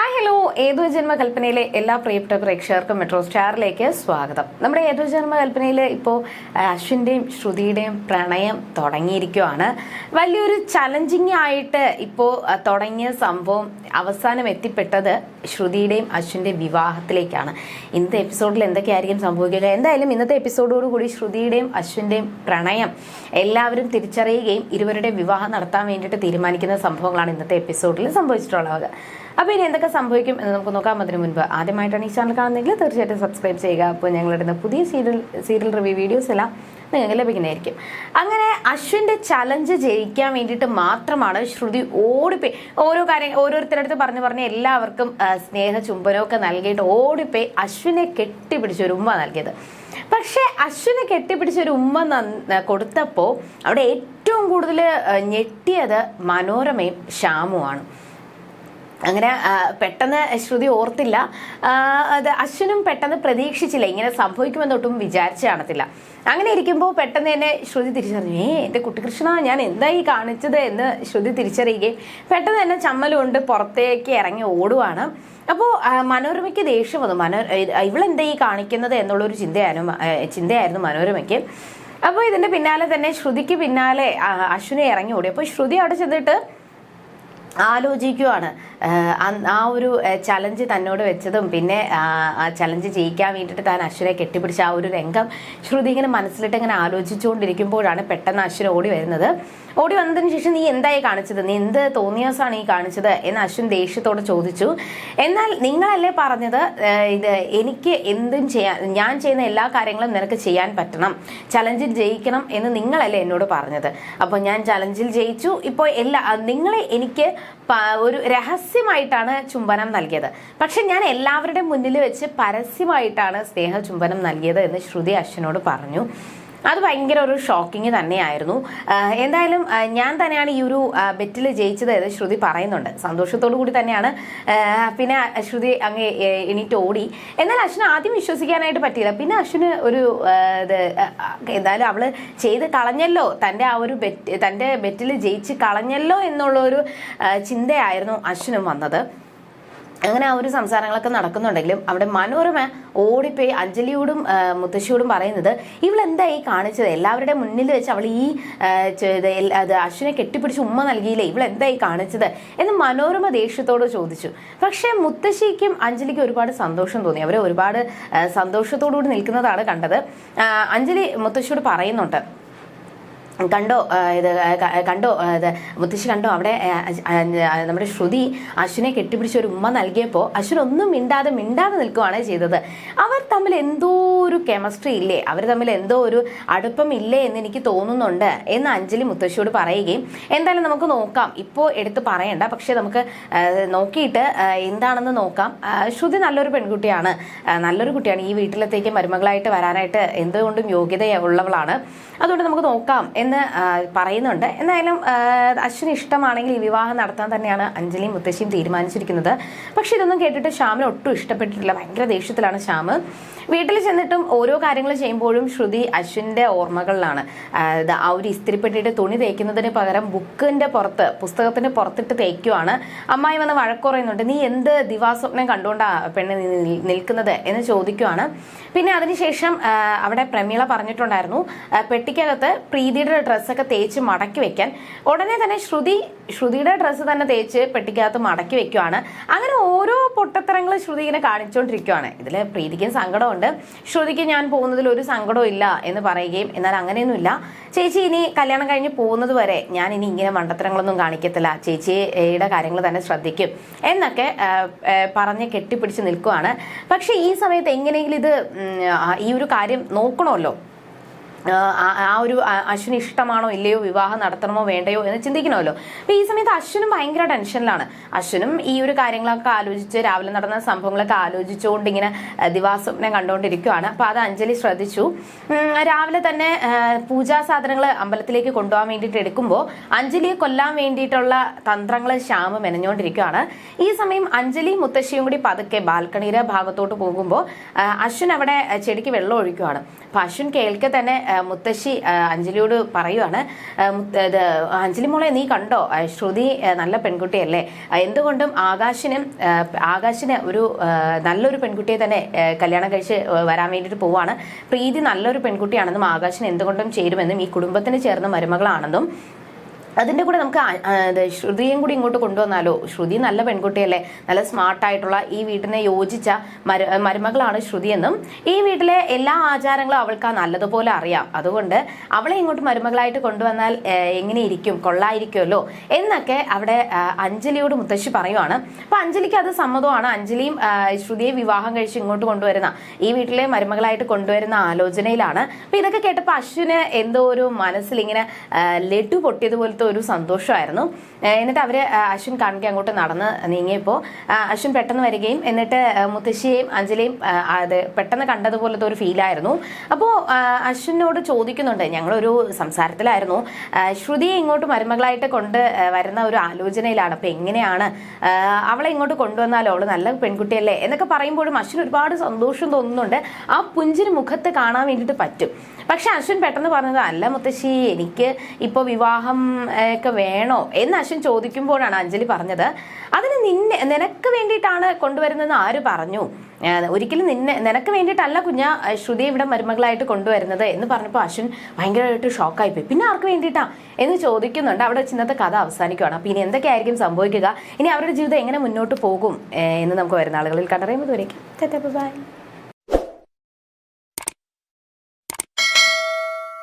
Hi hello. ഏതു ജന്മകൽപ്പനയിലെ എല്ലാ പ്രിയപ്പെട്ട പ്രേക്ഷകർക്കും മെട്രോ സ്റ്റാറിലേക്ക് സ്വാഗതം. നമ്മുടെ ഏതു ജന്മകൽപ്പനയിൽ ഇപ്പോൾ അശ്വിന്റെയും ശ്രുതിയുടെയും പ്രണയം തുടങ്ങിയിരിക്കുവാണ്. വലിയൊരു ചലഞ്ചിങ് ആയിട്ട് ഇപ്പോൾ തുടങ്ങിയ സംഭവം അവസാനം എത്തിപ്പെട്ടത് ശ്രുതിയുടെയും അശ്വിന്റെയും വിവാഹത്തിലേക്കാണ്. ഇന്നത്തെ എപ്പിസോഡിൽ എന്തൊക്കെയായിരിക്കും സംഭവിക്കുക? എന്തായാലും ഇന്നത്തെ എപ്പിസോഡോടുകൂടി ശ്രുതിയുടെയും അശ്വിന്റെയും പ്രണയം എല്ലാവരും തിരിച്ചറിയുകയും ഇരുവരുടെ വിവാഹം നടത്താൻ വേണ്ടിയിട്ട് തീരുമാനിക്കുന്ന സംഭവങ്ങളാണ് ഇന്നത്തെ എപ്പിസോഡിൽ സംഭവിച്ചിട്ടുള്ളത്. അപ്പോൾ ഇനി എന്തൊക്കെ സംഭവിക്കും എന്ന് നമുക്ക് നോക്കാം. അതിന് മുൻപ് ആദ്യമായിട്ടാണ് ഈ ചാനൽ കാണുന്നതെങ്കിൽ തീർച്ചയായിട്ടും സബ്സ്ക്രൈബ് ചെയ്യുക. അപ്പോൾ ഞങ്ങളിടുന്ന പുതിയ സീരിയൽ സീരിയൽ റിവ്യൂ വീഡിയോസ് എല്ലാം നിങ്ങൾക്ക് ലഭിക്കുന്നതായിരിക്കും. അങ്ങനെ അശ്വിന്റെ ചലഞ്ച് ജയിക്കാൻ വേണ്ടിയിട്ട് മാത്രമാണ് ശ്രുതി ഓടിപ്പോയി. ഓരോ കാര്യം ഓരോരുത്തരുടെ അടുത്ത് പറഞ്ഞു പറഞ്ഞ് എല്ലാവർക്കും സ്നേഹ ചുംബനമൊക്കെ നൽകിയിട്ട് ഓടിപ്പോയി അശ്വിനെ കെട്ടിപ്പിടിച്ച് ഒരു ഉമ്മ നൽകിയത്. പക്ഷേ അശ്വിനെ കെട്ടിപ്പിടിച്ച് ഒരു ഉമ്മ കൊടുത്തപ്പോൾ അവിടെ ഏറ്റവും കൂടുതൽ ഞെട്ടിയത് മനോരമയും ശ്യാമുമാണ് അങ്ങനെ പെട്ടെന്ന് ശ്രുതി ഓർത്തില്ല. അത് അശ്വിനും പെട്ടെന്ന് പ്രതീക്ഷിച്ചില്ല. ഇങ്ങനെ സംഭവിക്കുമെന്നൊട്ടും വിചാരിച്ചു കാണത്തില്ല. അങ്ങനെ ഇരിക്കുമ്പോൾ പെട്ടെന്ന് തന്നെ ശ്രുതി തിരിച്ചറിഞ്ഞു ഏ എന്റെ കുട്ടികൃഷ്ണ ഞാൻ എന്തായി കാണിച്ചത്? എന്ന് ശ്രുതി തിരിച്ചറിയുകയും പെട്ടെന്ന് തന്നെ ചമ്മലുകൊണ്ട് പുറത്തേക്ക് ഇറങ്ങി ഓടുവാണ്. അപ്പോൾ മനോരമയ്ക്ക് ദേഷ്യം വന്നു. മനോ ഇവളെന്താ ഈ കാണിക്കുന്നത് എന്നുള്ളൊരു ചിന്തയായിരുന്നു ചിന്തയായിരുന്നു മനോരമയ്ക്ക്. അപ്പോൾ ഇതിന്റെ പിന്നാലെ തന്നെ ശ്രുതിക്ക് പിന്നാലെ അശ്വനെ ഇറങ്ങി ഓടി. അപ്പോൾ ശ്രുതി അവിടെ ചെന്നിട്ട് ആലോചിക്കുവാണ്. ആ ഒരു ചലഞ്ച് തന്നോട് വെച്ചതും പിന്നെ ആ ചലഞ്ച് ജയിക്കാൻ വേണ്ടിയിട്ട് താൻ അശ്വരെ കെട്ടിപ്പിടിച്ച ആ ഒരു രംഗം ശ്രുതി ഇങ്ങനെ മനസ്സിലിട്ട് ഇങ്ങനെ ആലോചിച്ചുകൊണ്ടിരിക്കുമ്പോഴാണ് പെട്ടെന്ന് അശ്വൻ ഓടി വരുന്നത്. ഓടി വന്നതിന് ശേഷം നീ എന്തായി കാണിച്ചത്? നീ എന്ത് തോന്നിയാസാണ് ഈ കാണിച്ചത്? എന്ന് അശ്വിൻ ദേഷ്യത്തോടെ ചോദിച്ചു. എന്നാൽ നിങ്ങളല്ലേ പറഞ്ഞത് ഇത് എനിക്ക് എന്തും ചെയ്യാൻ ഞാൻ ചെയ്യുന്ന എല്ലാ കാര്യങ്ങളും നിനക്ക് ചെയ്യാൻ പറ്റണം. ചലഞ്ചിൽ ജയിക്കണം എന്ന് നിങ്ങളല്ലേ എന്നോട് പറഞ്ഞത്. അപ്പോൾ ഞാൻ ചലഞ്ചിൽ ജയിച്ചു. ഇപ്പോൾ എല്ലാ നിങ്ങളെ എനിക്ക് ഒരു ഒരു രഹസ്യമായിട്ടാണ് ചുംബനം നൽകിയത്. പക്ഷെ ഞാൻ എല്ലാവരുടെ മുന്നിൽ വെച്ച് പരസ്യമായിട്ടാണ് സ്നേഹ ചുംബനം നൽകിയത് എന്ന് ശ്രുതി അശ്വനോട് പറഞ്ഞു. അത് ഭയങ്കര ഒരു ഷോക്കിങ് തന്നെയായിരുന്നു. എന്തായാലും ഞാൻ തന്നെയാണ് ഈ ഒരു ബെറ്റിൽ ജയിച്ചത് എന്ന് ശ്രുതി പറയുന്നുണ്ട്. സന്തോഷത്തോടു കൂടി തന്നെയാണ്. പിന്നെ ശ്രുതി അങ്ങ് എണീറ്റ് ഓടി. എന്നാൽ അശ്വിന് ആദ്യം വിശ്വസിക്കാനായിട്ട് പറ്റിയില്ല. പിന്നെ അശ്വിന് ഒരു ഇത് എന്തായാലും അവൾ ചെയ്ത് കളഞ്ഞല്ലോ. തന്റെ ആ ഒരു ബെറ്റ് തന്റെ ബെറ്റിൽ ജയിച്ച് കളഞ്ഞല്ലോ എന്നുള്ള ഒരു ചിന്തയായിരുന്നു അശ്വിനും വന്നത്. അങ്ങനെ ആ ഒരു സംസാരങ്ങളൊക്കെ നടക്കുന്നുണ്ടെങ്കിലും അവിടെ മനോരമ ഓടിപ്പോയി അഞ്ജലിയോടും മുത്തശ്ശിയോടും പറയുന്നത് ഇവളെന്താ ഈ കാണിച്ചത്? എല്ലാവരുടെ മുന്നിൽ വെച്ച് അവൾ ഈ അത് അശ്വിനെ കെട്ടിപ്പിടിച്ച് ഉമ്മ നൽകിയില്ലേ? ഇവളെന്താ ഈ കാണിച്ചത്? എന്ന് മനോരമ ദേഷ്യത്തോട് ചോദിച്ചു. പക്ഷേ മുത്തശ്ശിക്കും അഞ്ജലിക്കും ഒരുപാട് സന്തോഷം തോന്നി. അവരെ ഒരുപാട് സന്തോഷത്തോടുകൂടി സന്തോഷത്തോടു കൂടി നിൽക്കുന്നതാണ് കണ്ടത്. അഞ്ജലി മുത്തശ്ശിയോട് പറയുന്നുണ്ട് കണ്ടോ ഇത് കണ്ടോ ഇത് മുത്തശ്ശി കണ്ടോ അവിടെ നമ്മുടെ ശ്രുതി അശ്വിനെ കെട്ടിപ്പിടിച്ച ഒരു ഉമ്മ നൽകിയപ്പോൾ അശ്വിൻ ഒന്നും മിണ്ടാതെ മിണ്ടാതെ നിൽക്കുകയാണ് ചെയ്തത്. അവർ തമ്മിൽ എന്തോ ഒരു കെമിസ്ട്രി ഇല്ലേ? അവർ തമ്മിൽ എന്തോ ഒരു അടുപ്പം ഇല്ലേ എന്ന് എനിക്ക് തോന്നുന്നുണ്ട് എന്ന് അഞ്ജലി മുത്തശ്ശിയോട് പറയുകയും എന്തായാലും നമുക്ക് നോക്കാം. ഇപ്പോൾ എടുത്ത് പറയണ്ട പക്ഷേ നമുക്ക് നോക്കിയിട്ട് എന്താണെന്ന് നോക്കാം. ശ്രുതി നല്ലൊരു പെൺകുട്ടിയാണ്. നല്ലൊരു കുട്ടിയാണ്. ഈ വീട്ടിലത്തേക്ക് മരുമകളായിട്ട് വരാനായിട്ട് എന്തുകൊണ്ടും യോഗ്യത ഉള്ളവളാണ് അതുകൊണ്ട് നമുക്ക് നോക്കാം. ആ, പറയുന്നുണ്ട്. എന്തായാലും അശ്വിന് ഇഷ്ടമാണെങ്കിൽ ഈ വിവാഹം നടത്താൻ തന്നെയാണ് അഞ്ജലിയും മുത്തശ്ശിയും തീരുമാനിച്ചിരിക്കുന്നത്. പക്ഷെ ഇതൊന്നും കേട്ടിട്ട് ശ്യാമിന് ഒട്ടും ഇഷ്ടപ്പെട്ടിട്ടില്ല. ഭയങ്കര ദേഷ്യത്തിലാണ് ശ്യാമ്. വീട്ടിൽ ചെന്നിട്ടും ഓരോ കാര്യങ്ങൾ ചെയ്യുമ്പോഴും ശ്രുതി അശ്വിന്റെ ഓർമ്മകളിലാണ്. ആ, ഒരു ഇസ്തിരിപ്പെട്ടിട്ട് തുണി തേക്കുന്നതിന് പകരം ബുക്കിന്റെ പുറത്ത് പുസ്തകത്തിന്റെ പുറത്തിട്ട് തേക്കുവാണ്. അമ്മായി വന്ന് വഴക്കുറയുന്നുണ്ട് നീ എന്ത് ദിവാസ്വപ്നം കണ്ടുകൊണ്ടാ പെണ്ണ് നിൽക്കുന്നത്? എന്ന് ചോദിക്കുവാണ്. പിന്നെ അതിനുശേഷം അവിടെ പ്രമീള പറഞ്ഞിട്ടുണ്ടായിരുന്നു പെട്ടിക്കകത്ത് പ്രീതിയുടെ ഡ്രസ്സൊക്കെ തേച്ച് മടക്കി വെക്കാൻ. ഉടനെ തന്നെ ശ്രുതി ശ്രുതിയുടെ ഡ്രസ്സ് തന്നെ തേച്ച് പെട്ടിക്കകത്ത് മടക്കി വെക്കുവാണ്. അങ്ങനെ ഓരോ പൊട്ടത്തരങ്ങൾ ശ്രുതി ഇങ്ങനെ കാണിച്ചുകൊണ്ടിരിക്കുവാണ് ഇതിൽ പ്രീതിക്കും സങ്കടമുണ്ട് ശ്രുതിക്ക് ഞാൻ പോകുന്നതിൽ ഒരു സങ്കടവും ഇല്ല എന്ന് പറയുകയും എന്നാൽ അങ്ങനെയൊന്നുമില്ല. ചേച്ചി ഇനി കല്യാണം കഴിഞ്ഞ് പോകുന്നത് വരെ ഞാൻ ഇനി ഇങ്ങനെ മണ്ടത്തരങ്ങളൊന്നും കാണിക്കത്തില്ല. ചേച്ചിയുടെ കാര്യങ്ങൾ തന്നെ ശ്രദ്ധിക്കും എന്നൊക്കെ പറഞ്ഞ് കെട്ടിപ്പിടിച്ച് നിൽക്കുവാണ്. പക്ഷേ ഈ സമയത്ത് എങ്ങനെയെങ്കിലും ഇത് ഈ ഒരു കാര്യം നോക്കണമല്ലോ. ആ ഒരു അശ്വിന് ഇഷ്ടമാണോ ഇല്ലയോ വിവാഹം നടത്തണമോ വേണ്ടയോ എന്ന് ചിന്തിക്കണമല്ലോ. അപ്പൊ ഈ സമയത്ത് അശ്വിനും ഭയങ്കര ടെൻഷനിലാണ്. അശ്വിനും ഈ ഒരു കാര്യങ്ങളൊക്കെ ആലോചിച്ച് രാവിലെ നടന്ന സംഭവങ്ങളൊക്കെ ആലോചിച്ചുകൊണ്ട് ഇങ്ങനെ ദിവാസ്വപ്നം കണ്ടുകൊണ്ടിരിക്കുകയാണ് അപ്പൊ അത് അഞ്ജലി ശ്രദ്ധിച്ചു. രാവിലെ തന്നെ പൂജാ സാധനങ്ങൾ അമ്പലത്തിലേക്ക് കൊണ്ടുപോകാൻ വേണ്ടിയിട്ട് എടുക്കുമ്പോൾ അഞ്ജലിയെ കൊല്ലാൻ വേണ്ടിയിട്ടുള്ള തന്ത്രങ്ങൾ ശ്യാമ മെനഞ്ഞുകൊണ്ടിരിക്കുകയാണ് ഈ സമയം അഞ്ജലി മുത്തശ്ശിയും കൂടി പതുക്കെ ബാൽക്കണിയുടെ ഭാഗത്തോട്ട് പോകുമ്പോൾ അശ്വിൻ അവിടെ ചെടിക്ക് വെള്ളം ഒഴിക്കുകയാണ് അപ്പൊ അശ്വിൻ കേൾക്കെ തന്നെ മുത്തശ്ശി അഞ്ജലിയോട് പറയുവാണ് അഞ്ജലി മോളെ നീ കണ്ടോ? ശ്രുതി നല്ല പെൺകുട്ടിയല്ലേ? എന്തുകൊണ്ടും ആകാശിനും ആകാശിന് ഒരു നല്ലൊരു പെൺകുട്ടിയെ തന്നെ കല്യാണം കഴിച്ച് വരാൻ വേണ്ടിയിട്ട് പോവാണ്. പ്രീതി നല്ലൊരു പെൺകുട്ടിയാണെന്നും ആകാശിന് എന്തുകൊണ്ടും ചേരുമെന്നും ഈ കുടുംബത്തിന് ചേർന്ന മരുമകളാണെന്നും അതിന്റെ കൂടെ നമുക്ക് ശ്രുതിയും കൂടി ഇങ്ങോട്ട് കൊണ്ടുവന്നാലോ? ശ്രുതി നല്ല പെൺകുട്ടിയല്ലേ? നല്ല സ്മാർട്ടായിട്ടുള്ള ഈ വീട്ടിനെ യോജിച്ച മരു മരുമകളാണ് ശ്രുതി എന്നും ഈ വീട്ടിലെ എല്ലാ ആചാരങ്ങളും അവൾക്ക് ആ നല്ലതുപോലെ അറിയാം. അതുകൊണ്ട് അവളെ ഇങ്ങോട്ട് മരുമകളായിട്ട് കൊണ്ടുവന്നാൽ എങ്ങനെയിരിക്കും? കൊള്ളായിരിക്കുമല്ലോ? എന്നൊക്കെ അവിടെ അഞ്ജലിയോട് മുത്തശ്ശി പറയുവാണ്. അപ്പൊ അഞ്ജലിക്ക് അത് സമ്മതമാണ്. അഞ്ജലിയും ശ്രുതിയെ വിവാഹം കഴിച്ച് ഇങ്ങോട്ട് കൊണ്ടുവരുന്ന ഈ വീട്ടിലെ മരുമകളായിട്ട് കൊണ്ടുവരുന്ന ആലോചനയിലാണ്. അപ്പൊ ഇതൊക്കെ കേട്ടപ്പോൾ അശ്വിന് എന്തോ ഒരു മനസ്സിൽ ഇങ്ങനെ ലഡു ലഡു പൊട്ടിയതുപോലത്തെ ഒരു സന്തോഷമായിരുന്നു. എന്നിട്ട് അവർ അശ്വിൻ കാണിക്കാൻ അങ്ങോട്ട് നടന്ന് നീങ്ങിയപ്പോൾ അശ്വിൻ പെട്ടെന്ന് വരികയും എന്നിട്ട് മുത്തശ്ശിയെയും അഞ്ജലിയും അത് പെട്ടെന്ന് കണ്ടതുപോലത്തെ ഒരു ഫീലായിരുന്നു അപ്പോൾ അശ്വിനോട് ചോദിക്കുന്നുണ്ട് ഞങ്ങളൊരു സംസാരത്തിലായിരുന്നു. ശ്രുതിയെ ഇങ്ങോട്ട് മരുമകളായിട്ട് കൊണ്ട് വരുന്ന ഒരു ആലോചനയിലാണ്. അപ്പൊ എങ്ങനെയാണ് അവളെ ഇങ്ങോട്ട് കൊണ്ടുവന്നാലോ അവൾ നല്ല പെൺകുട്ടിയല്ലേ? എന്നൊക്കെ പറയുമ്പോഴും അശ്വിൻ ഒരുപാട് സന്തോഷം തോന്നുന്നുണ്ട്. ആ പുഞ്ചിരി മുഖത്ത് കാണാൻ വേണ്ടിയിട്ട് പറ്റും. പക്ഷെ അശ്വിൻ പെട്ടെന്ന് പറഞ്ഞത് അല്ല മുത്തശ്ശി എനിക്ക് ഇപ്പോൾ വിവാഹം ഒക്കെ വേണോ? എന്ന് അശ്വിൻ ചോദിക്കുമ്പോഴാണ് അഞ്ജലി പറഞ്ഞത്. അതിന് നിന്നെ നിനക്ക് വേണ്ടിയിട്ടാണ് കൊണ്ടുവരുന്നതെന്ന് ആര് പറഞ്ഞു? ഒരിക്കലും നിന്നെ നിനക്ക് വേണ്ടിയിട്ടല്ല കുഞ്ഞ ശ്രുതി ഇവിടെ മരുമകളായിട്ട് കൊണ്ടുവരുന്നത് എന്ന് പറഞ്ഞപ്പോൾ അശ്വിൻ ഭയങ്കരമായിട്ട് ഷോക്കായി പോയി. പിന്നെ ആർക്ക് വേണ്ടിയിട്ടാ? എന്ന് ചോദിക്കുന്നുണ്ട്. അവിടെ ഇന്നത്തെ കഥ അവസാനിക്കുകയാണ് അപ്പോൾ ഇനി എന്തൊക്കെയായിരിക്കും സംഭവിക്കുക? ഇനി അവരുടെ ജീവിതം എങ്ങനെ മുന്നോട്ട് പോകും എന്ന് നമുക്ക് വരുന്ന ആളുകളിൽ കണ്ടറിയുമ്പോൾ വരേക്കും ബൈ.